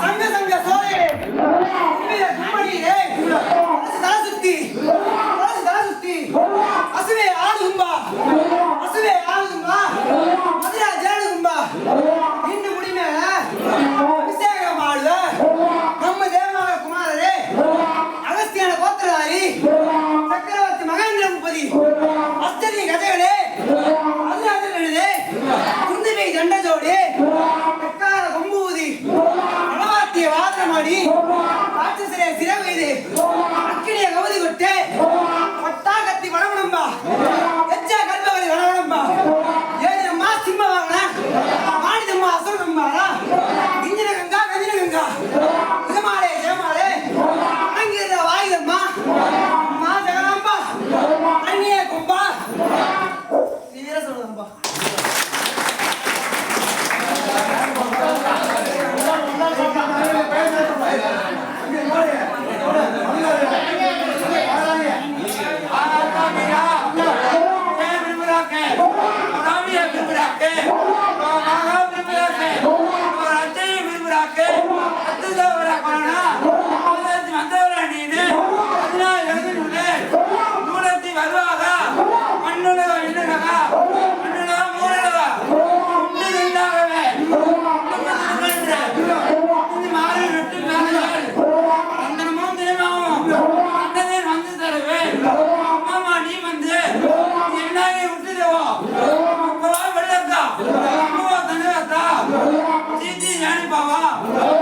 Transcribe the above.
상대 상대 போராடி ராட்சசரே சிறை வைது আমরা